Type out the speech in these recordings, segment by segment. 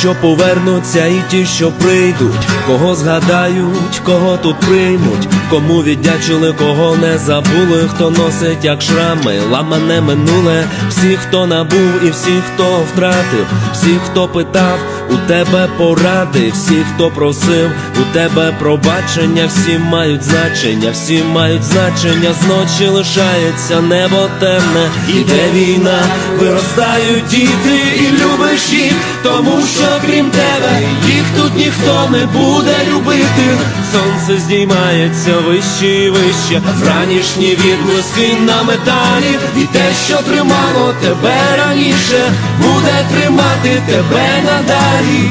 що повернуться, і ті, що прийдуть, кого згадають, кого тут приймуть, кому віддячили, кого не забули, хто носить як шрами, ламане минуле, всі, хто набув, і всі, хто втратив, всі, хто питав, у тебе поради, всі, хто просив, у тебе пробачення, всі мають значення, всі мають значення, зночі лишається небо темне, іде війна, виростають діти, і любиш їх, тому що крім тебе їх тут ніхто не буде любити. Сонце здіймається вище і вище, ранішні відблиски на металі, і те, що тримало тебе раніше, буде тримати тебе надалі.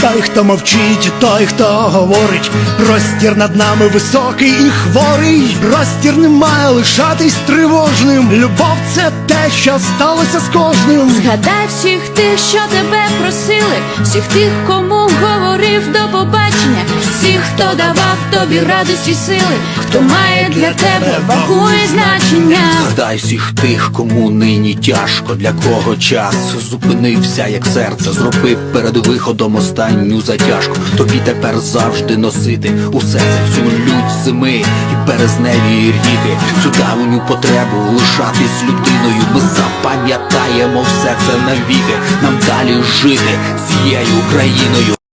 Той, хто мовчить, той, хто говорить, простір над нами високий і хворий, простір не має лишатись тривожним. Любов це те, що сталося з кожним. Згадай всіх тих, що тебе просили, всіх тих, кому говорив до побачення, всіх, хто давав тобі радості сили, хто має для тебе вагу і значення. Згадай всіх тих, кому нині тяжко, для кого час зупинився, як серце, зроби перед виходом останню затяжку. Тобі тепер завжди носити усе це лють зими і березневі ріки, цю давню потребу лишатись людиною. Ми запам'ятаємо все це навіки. Нам далі жити цією країною.